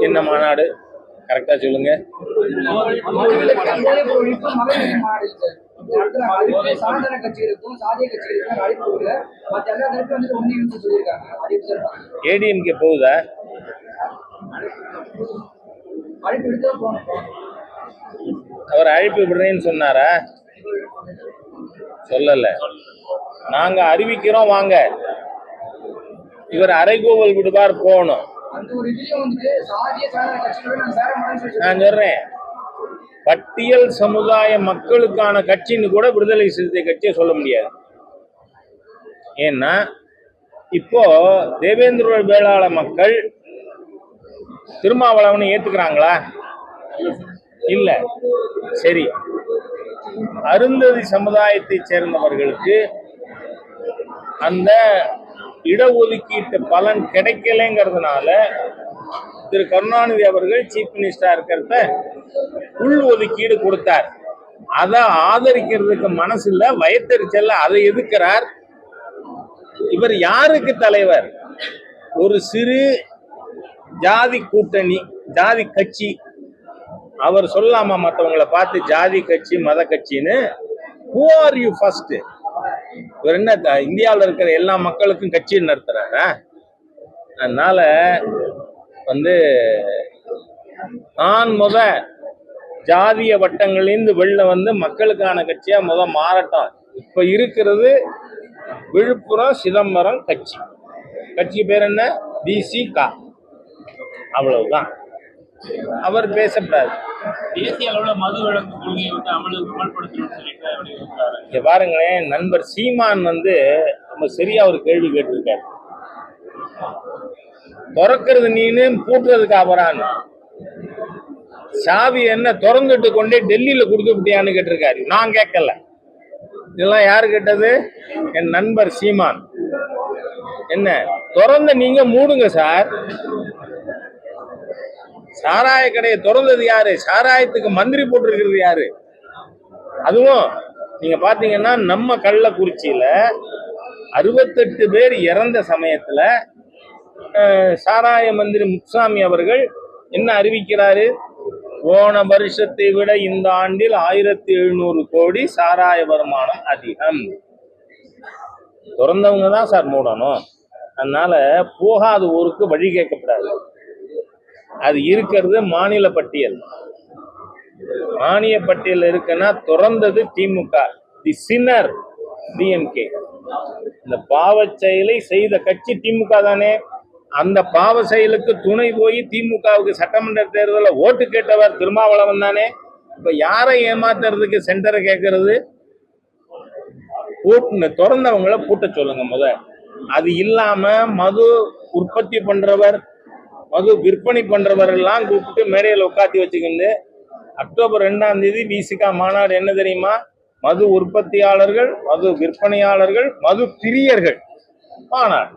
என்ன மாநாடு? கரெக்டா சொல்லுங்க. ஏடிஎம்கே போகுதா? அவர் அழைப்பு விடுறேன்னு சொன்னாரா? சொல்லல. நாங்க அறிவிக்கிறோம் வாங்க. இவர் அரைகோவல் விடுவார் போகணும். நான் சொல்றேன். பட்டியல் சமுதாய மக்களுக்கான கட்சின்னு கூட விடுதலை சிறுத்தை கட்சியை சொல்ல முடியாது. ஏன்னா இப்போ தேவேந்திர வேளாள மக்கள் திருமாவளவனை ஏத்துக்கிறாங்களா? இல்ல. சரி. அருந்ததி சமுதாயத்தைச் சேர்ந்தவர்களுக்கு அந்த இடஒதுக்கீட்டு பலன் கிடைக்கலைங்கிறதுனால திரு கருணாநிதி அவர்கள் சீஃப் மினிஸ்டராக இருக்கிறத உள் ஒதுக்கீடு கொடுத்தார். அதை ஆதரிக்கிறதுக்கு மனசு இல்லை வயத்தறிச்சல்ல அதை எதிர்க்கிறார். இவர் யாருக்கு தலைவர்? ஒரு சிறு ஜாதி கூட்டணி ஜாதி கட்சி. அவர் சொல்லாமா மற்றவங்களை பார்த்து ஜாதி கட்சி மத கட்சின்னு? ஹூ ஆர் யூ ஃபர்ஸ்ட் இவர் என்ன த- இருக்கிற எல்லா மக்களுக்கும் கட்சி நடத்துறாரா? அதனால வந்து நான் முத ஜாதிய வட்டங்களிலிருந்து வெளில வந்து மக்களுக்கான கட்சியா முத மாறட்டும். இப்ப இருக்கிறது விழுப்புரம் சிதம்பரம் கட்சி. கட்சி பேர் என்ன? பிசிகா அவ்வளவுதான். அவர் பேசக்கூடாது தேசிய அளவுல மது விலக்கு கொள்கையை வந்து அமலு அமல்படுத்தணும்னு சொல்லிட்டு இங்க பாருங்களேன் நண்பர் சீமான் வந்து ரொம்ப சரியா ஒரு கேள்வி கேட்டிருக்காரு. திறக்கிறது நீனு பூட்டுறதுக்கு அப்புறம் சாவி என்ன திறந்துட்டு கொண்டே டெல்லியில கொடுத்து விட்டியான்னு கேட்டிருக்காரு. நான் கேட்கல. இதெல்லாம் யாரு கேட்டது? என் நண்பர் சீமான். என்ன? திறந்த நீங்க மூடுங்க சார். சாராய கடையை திறந்தது யாரு? சாராயத்துக்கு மந்திரி போட்டிருக்கிறது யாரு? அதுவும் நீங்க பாத்தீங்கன்னா நம்ம கள்ளக்குறிச்சியில அறுபத்தெட்டு பேர் இறந்த சமயத்துல சாராய மந்திரி முத்துசாமி அவர்கள் என்ன அறிவிக்கிறாரு? போன வருஷத்தை விட இந்த ஆண்டில் ஆயிரத்தி எழுநூறு கோடி சாராய வருமானம் அதிகம். திறந்தவங்க தான் சார் மூடணும். அதனால போகாத ஊருக்கு வழி கேட்கப்படாது. அது இருக்கிறது மாநில பட்டியல். மானிய பட்டியல் இருக்குன்னா திறந்தது திமுக. தி சின்னர் டிஎம்கே இந்த பாவ செயலை செய்த கட்சி திமுக தானே. அந்த பாவ செயலுக்கு துணை போய் திமுகவுக்கு சட்டமன்ற தேர்தலில் ஓட்டு கேட்டவர் திருமாவளவன் தானே. இப்ப யாரை ஏமாத்துறதுக்கு சென்டரை கேட்கறது பூட்டு திறந்தவங்கள பூட்ட சொல்லுங்க முத அது இல்லாம மது உற்பத்தி பண்றவர் மது விற்பனை பண்றவர் எல்லாம் கூப்பிட்டு மேடையில் உட்காத்தி வச்சுக்கிண்டு அக்டோபர் ரெண்டாம் தேதி விசிகா மாநாடு என்ன தெரியுமா? மது உற்பத்தியாளர்கள் மது விற்பனையாளர்கள் மது பிரியர்கள் மாநாடு.